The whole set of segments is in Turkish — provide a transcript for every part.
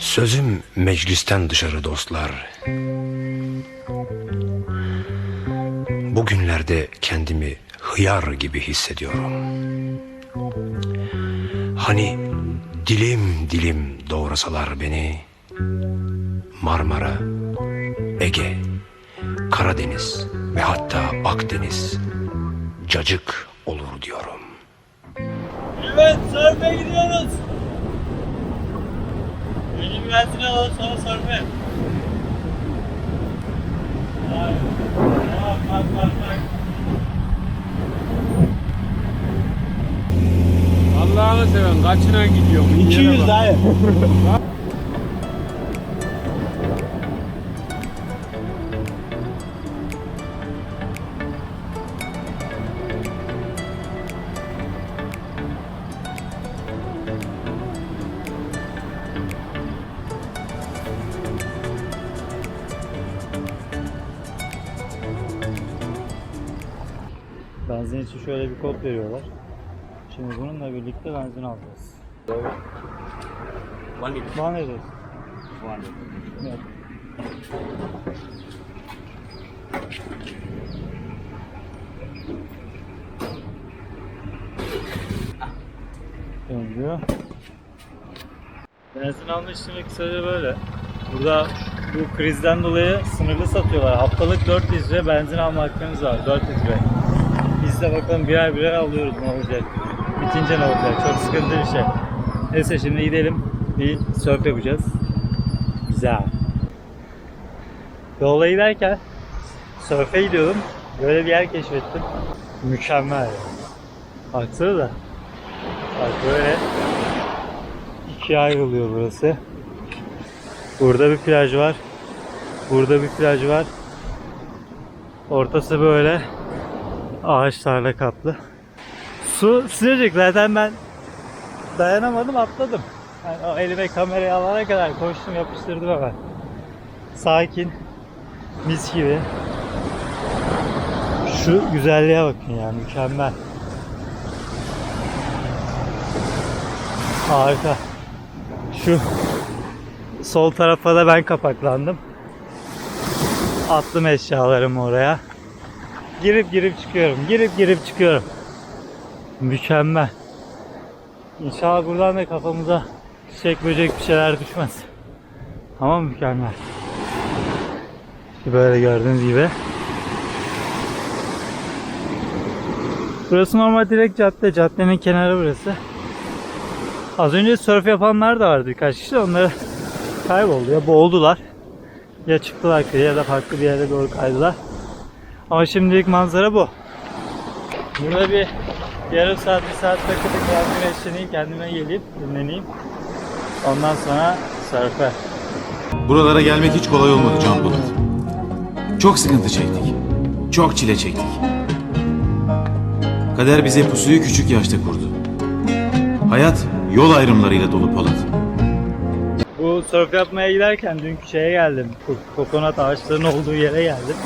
Sözüm meclisten dışarı dostlar. Bugünlerde kendimi hıyar gibi hissediyorum. Hani dilim dilim doğrasalar beni Marmara, Ege, Karadeniz ve hatta Akdeniz cacık olur diyorum. Evet, sörfe gidiyoruz. Bir benzin alalım sonra. Bak bak bak bak. Allah'ını seven kaçına gidiyor? 200 dayı. Benzin için şöyle bir kod veriyorlar. Şimdi bununla birlikte benzin alacağız. One liter. One liter. Evet. Benzin alma işlemi kısaca böyle. Burada bu krizden dolayı sınırlı satıyorlar. Haftalık 4 litre benzin alma hakkınız var. 4 litre. Biz de bakalım birer birer alıyoruz ne olacak. Bitince ne olacak? Çok sıkıntı bir şey. Neyse şimdi gidelim. Bir surf yapacağız. Güzel. Yolda giderken sörfe gidiyordum. Böyle bir yer keşfettim. Mükemmel. Baksana da. Bak böyle ikiye ayrılıyor burası. Burada bir plaj var. Burada bir plaj var. Ortası böyle ağaçlarla kaplı. Su sıcacık zaten ben dayanamadım atladım. Yani o elime kamerayı alana kadar koştum yapıştırdım hemen. Sakin, mis gibi. Şu güzelliğe bakın ya mükemmel. Harika. Şu sol tarafa da ben kapaklandım. Attım eşyalarımı oraya. Girip girip çıkıyorum. Girip girip çıkıyorum. Mükemmel. İnşallah buradan da kafamıza çiçek böcek bir şeyler düşmez. Ama mükemmel. Böyle gördüğünüz gibi. Burası normal direkt cadde. Caddenin kenarı burası. Az önce surf yapanlar da vardı birkaç kişi. Onları kayboldu ya boğuldular. Ya çıktılar kıyıya ya da farklı bir yere doğru kaydılar. Ama şimdilik manzara bu. Burada bir yarım saat, bir saat takılıp biraz güneşleneyim, kendime geleyim, dinleneyim. Ondan sonra surf'e. Buralara gelmek hiç kolay olmadı Can Polat. Çok sıkıntı çektik. Çok çile çektik. Kader bize pusuyu küçük yaşta kurdu. Hayat yol ayrımlarıyla dolu Polat. Bu surf yapmaya giderken dünkü şeye geldim. Ko- Kokonat ağaçlarının olduğu yere geldim.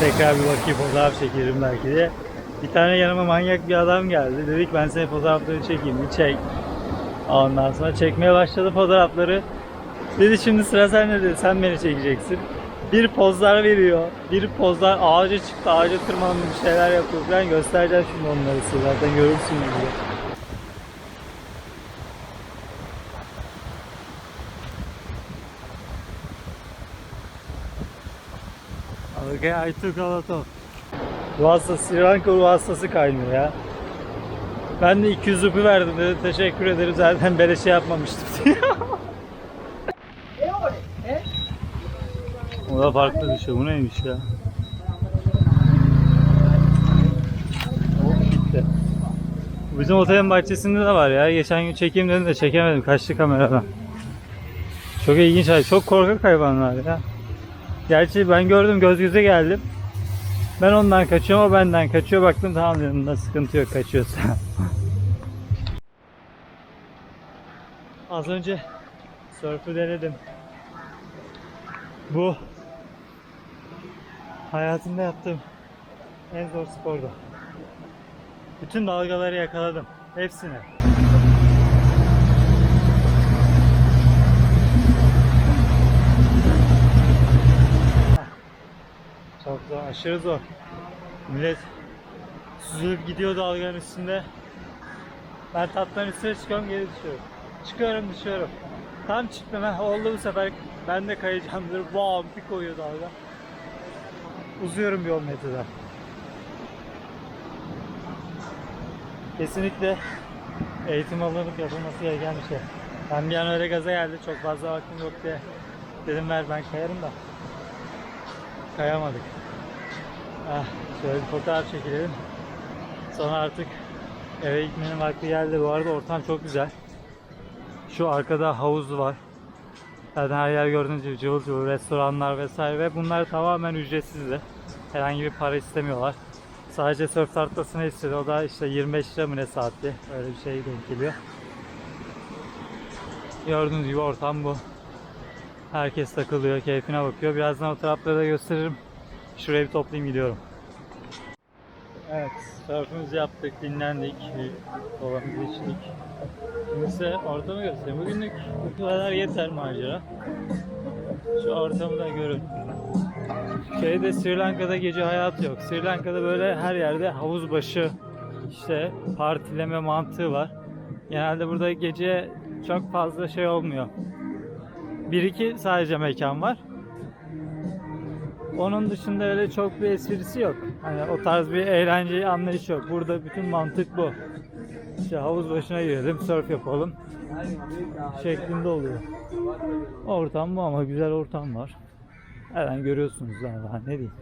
Tekrar bir bakayım fotoğraf çekerim belki diye. Bir tane yanıma manyak bir adam geldi. Dedik ben senin fotoğraflarını çekeyim. Bir çek. Ondan sonra çekmeye başladı fotoğrafları. Dedi şimdi sıra sende dedi. Sen beni çekeceksin. Bir pozlar veriyor. Bir pozlar ağaca çıktı. Ağaca tırmandı bir şeyler yapıyor. Ben göstereceğim şimdi onları size. Zaten görürsünüz diye. Okay, I took a lot of. Hastası, Sri hastası kaynıyor ya. Ben de 200 rupi verdim dedi. Teşekkür ederim zaten böyle şey yapmamıştım o da farklı bir şey. Bu neymiş ya? Gitti. Bizim otelin bahçesinde de var ya. Geçen gün çekeyim dedim de çekemedim. Kaçtı kameradan. Çok ilginç. Çok korkak hayvanlar ya. Gerçi ben gördüm göz göze geldim. Ben ondan kaçıyorum o benden kaçıyor. Baktım tamam dedim da sıkıntı yok kaçıyorsa. Az önce sörfü denedim. Bu hayatımda yaptığım en zor spordu. Bütün dalgaları yakaladım. Hepsini. zor, aşırı zor. Millet süzülüp gidiyor dalganın üstünde. Ben tatların üstüne çıkıyorum geri düşüyorum. Çıkıyorum düşüyorum. Tam çıktım ha oldu bu sefer ben de kayacağım diyor. Bam bir koyuyor dalga. Uzuyorum bir 10 metreden. Kesinlikle eğitim alınıp yapılması gereken bir şey. Ben bir an öyle gaza geldi çok fazla vaktim yok diye. Dedim ver ben kayarım da. Kayamadık. Ah, şöyle bir fotoğraf çekilelim. Sonra artık eve gitmenin vakti geldi. Bu arada ortam çok güzel. Şu arkada havuz var. Zaten her yer gördüğünüz gibi cıvıl cıvıl restoranlar vesaire ve bunlar tamamen ücretsizdi. Herhangi bir para istemiyorlar. Sadece surf tahtasını istiyor. O da işte 25 lira mı ne saatti. Öyle bir şey denk geliyor. Gördüğünüz gibi ortam bu. Herkes takılıyor, keyfine bakıyor. Birazdan o tarafları da gösteririm. Şurayı bir toplayayım gidiyorum. Evet, surfümüzü yaptık, dinlendik, kolamızı içtik. Şimdi size ortamı göstereyim. Bugünlük bu kadar yeter macera. Şu ortamı da görün. Şeyde Sri Lanka'da gece hayatı yok. Sri Lanka'da böyle her yerde havuz başı işte partileme mantığı var. Genelde burada gece çok fazla şey olmuyor. Bir iki sadece mekan var. Onun dışında öyle çok bir esprisi yok. Hani o tarz bir eğlence anlayış yok. Burada bütün mantık bu. İşte havuz başına girelim, surf yapalım şeklinde oluyor. Ortam bu ama güzel ortam var. Her an görüyorsunuz daha, daha ne diyeyim.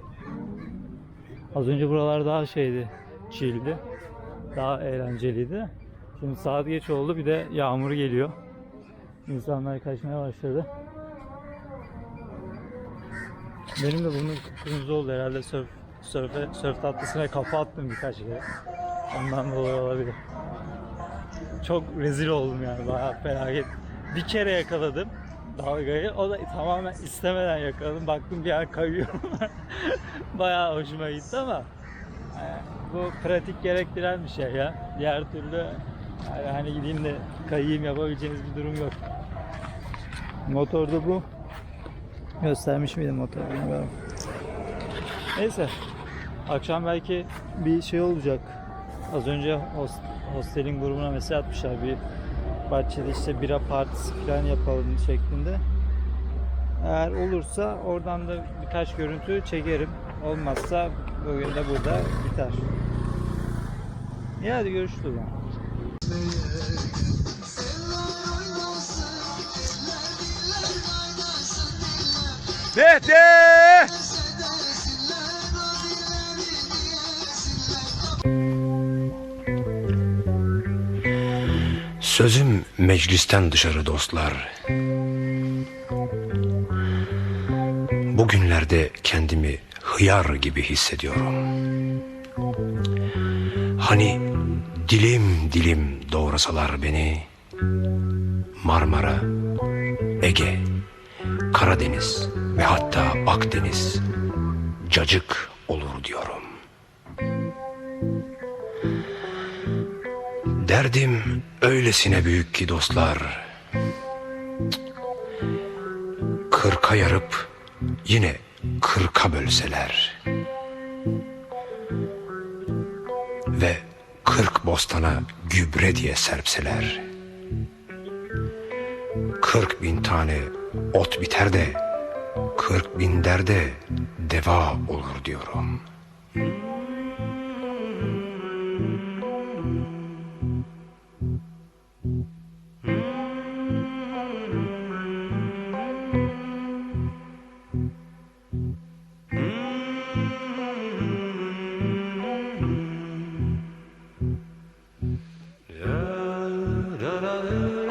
Az önce buralar daha şeydi, chill'di. Daha eğlenceliydi. Şimdi saat geç oldu bir de yağmur geliyor. İnsanlar kaçmaya başladı. Benim de burnum kırmızı oldu herhalde surf, surfe, surf tatlısına kafa attım birkaç kere. Ondan dolayı olabilir. Çok rezil oldum yani bayağı felaket. Bir kere yakaladım dalgayı. O da tamamen istemeden yakaladım. Baktım bir an kayıyorum. bayağı hoşuma gitti ama e, bu pratik gerektiren bir şey ya. Diğer türlü yani hani gideyim de kayayım yapabileceğiniz bir durum yok. Motorda bu. Göstermiş miydim motoru bilmiyorum. Neyse. Akşam belki bir şey olacak. Az önce host, hostelin grubuna mesaj atmışlar bir bahçede işte bira partisi falan yapalım şeklinde. Eğer olursa oradan da birkaç görüntü çekerim. Olmazsa bugün de burada biter. İyi hadi görüşürüz zaman. Sözüm meclisten dışarı dostlar. Bugünlerde kendimi hıyar gibi hissediyorum. Hani dilim dilim doğrasalar beni Marmara, Ege, Karadeniz ve hatta Akdeniz cacık olur diyorum. Derdim öylesine büyük ki dostlar. Kırka yarıp yine kırka bölseler. Ve kırk bostana gübre diye serpseler. Kırk bin tane ot biter de kırk bin derde deva olur diyorum. da